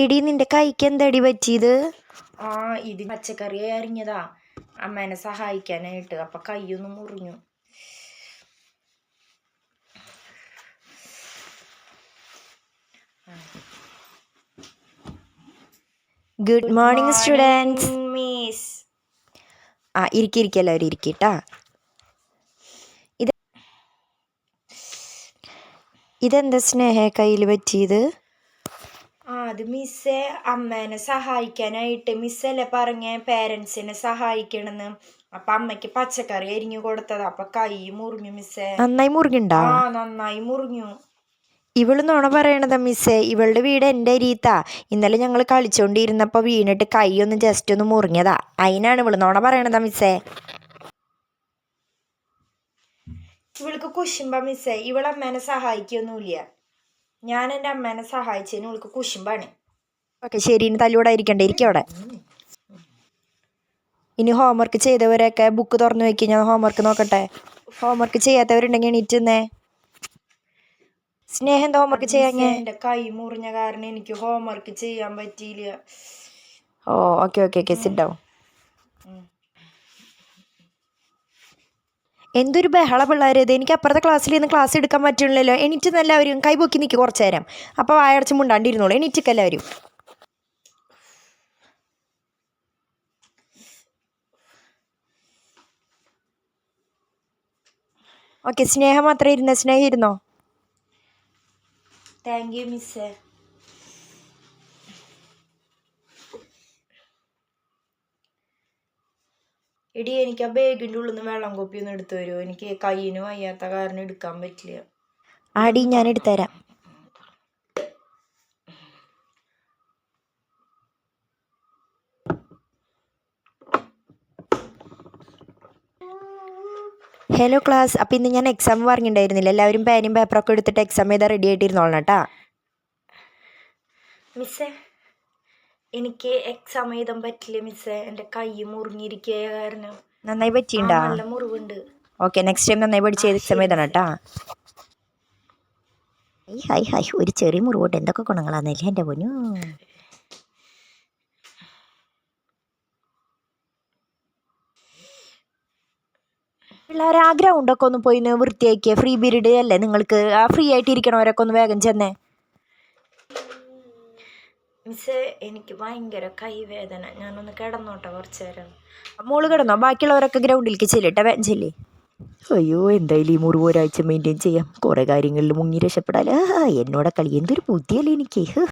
എടി നിന്റെ കൈക്ക് എന്തടി പറ്റിയത്? ആ ഇത് പച്ചക്കറി അരിഞ്ഞതാ. അമ്മേനെ സഹായിക്കാനായിട്ട്. അപ്പൊ കൈയൊന്ന് മുറിഞ്ഞു. ഗുഡ് മോർണിംഗ് സ്റ്റുഡൻസ് മിസ് ആ ഇരിക്കിരിക്കുക എല്ലാവരും ഇരിക്കട്ടാ ഇത് ഇതെന്താ സ്നേഹ കയ്യിൽ പറ്റിയത്? അത് മിസ്സെ അമ്മേനെ സഹായിക്കാനായിട്ട് മിസ്സല്ലേ പറഞ്ഞ? പേരൻസിനെ സഹായിക്കണമെന്ന് അപ്പൊ അമ്മയ്ക്ക് പച്ചക്കറി അരിഞ്ഞു കൊടുത്തത്. അപ്പൊ കൈ മുറിഞ്ഞു മിസ്സേ നന്നായി മുറിഞ്ഞുണ്ടോ? ആ നന്നായി മുറിഞ്ഞു. ഇവൾ നോണ പറയണതാ മിസ്സേ ഇവളുടെ വീട് എന്റെ അരിയത്താ. ഇന്നലെ ഞങ്ങൾ കളിച്ചോണ്ടിരുന്നപ്പോ വീണിട്ട് കൈ ഒന്ന് ജസ്റ്റ് ഒന്ന് മുറിഞ്ഞതാ. അതിനാണ് ഇവൾ നോണ പറയണതാ മിസ്സേ ഇവൾക്ക് കുശുമ്പ മിസ്സേ ഇവളമ്മേനെ സഹായിക്കൊന്നുമില്ല ഞാൻ എന്റെ അമ്മേനെ സഹായിച്ചതിന് ഉൾക്ക് കുശുമ്പാണ്. ഓക്കെ ശരി. ഇനി തല്ലൂടായിരിക്കണ്ടേ ഇരിക്കും അവിടെ. ഇനി ഹോംവർക്ക് ചെയ്തവരൊക്കെ ബുക്ക് തുറന്നു വെക്കി. ഞാൻ ഹോംവർക്ക് നോക്കട്ടെ. ഹോംവർക്ക് ചെയ്യാത്തവരുണ്ടെങ്കിൽ എണീറ്റുന്നേ സ്നേഹം എന്താ ഹോംവർക്ക് ചെയ്യാങ്ങേ എന്റെ കൈ മുറിഞ്ഞ കാരണം എനിക്ക് ഹോംവർക്ക് ചെയ്യാൻ പറ്റിയില്ല. Oh okay okay okay. Sit എന്തൊരു ബഹള പിള്ളേർ ഇത്? എനിക്ക് അപ്പുറത്തെ ക്ലാസ്സിൽ നിന്ന് ക്ലാസ് എടുക്കാൻ പറ്റുള്ളല്ലോ എണീറ്റ് എല്ലാവരും കൈപൊക്കി നിൽക്കി കുറച്ച് നേരം. അപ്പോൾ വായടച്ച് മുണ്ടാണ്ടിരുന്നോളൂ. എണീറ്റൊക്കെ ഓക്കെ സ്നേഹം മാത്രമേ ഇരുന്ന? സ്നേഹം ഇരുന്നോ? താങ്ക് യു മിസ്സേ എടി എനിക്ക് ആ ബാഗിന്റെ ഉള്ളിൽ നിന്ന് വെള്ളം കുപ്പി ഒന്ന് എടുത്തു തരുമോ എനിക്ക് കയ്യിന് വയ്യാത്ത കാരണം എടുക്കാൻ പറ്റില്ല. ആടി ഞാൻ എടുത്തുതരാം ഹലോ ക്ലാസ് അപ്പോൾ ഇന്ന് ഞാൻ എക്സാം പറഞ്ഞിട്ടുണ്ടായിരുന്നില്ല എല്ലാവരും പേനും പേപ്പറൊക്കെ എടുത്തിട്ട് എക്സാം ചെയ്താൽ റെഡി ആയിട്ടിരുന്നോളണം കേട്ടാ മിസ്സേ എനിക്ക് എക്സാം എഴുതാൻ പറ്റില്ല മിസ്സേ എന്റെ കൈ മുറിഞ്ഞിരിക്കുക കാരണം നന്നായി ആ, നല്ല മുറിവുണ്ട്. ഓക്കെ നെക്സ്റ്റ് ടൈം നന്നായി പഠിച്ച് എക്സാം എഴുതണം കേട്ടാ ഹായ് ഹായ് ഒരു ചെറിയ മുറിവോട്ട് എന്തൊക്കെ ഗുണങ്ങളാന്നല്ലേ എന്റെ പൊന്നു? പിള്ളേർ ആ ഗ്രൗണ്ടൊക്കെ ഒന്ന് പോയി വൃത്തിയാക്കിയ. ഫ്രീ പീരീഡ് അല്ലേ നിങ്ങൾക്ക്? ആ ഫ്രീ ആയിട്ട് ഇരിക്കണവരൊക്കെ ഒന്ന് വേഗം ചെന്നേ. മിസ്സേ എനിക്ക് ഭയങ്കര കൈവേദന. ഞാനൊന്ന് കിടന്നോട്ടെ കുറച്ച് നേരം. മോൾ കിടന്നോ? ബാക്കിയുള്ളവരൊക്കെ ഗ്രൗണ്ടിലേക്ക് ചെല്ലിട്ടെ വേഗം ചെല്ലി. അയ്യോ എന്തായാലും ഈ മുറിവ് ഒരാഴ്ച മെയിന്റെയിൻ ചെയ്യാം. കുറേ കാര്യങ്ങളിൽ മുങ്ങി രക്ഷപ്പെടാൻ എന്നോടെ കളി എന്തൊരു ബുദ്ധിയല്ലേ എനിക്ക്.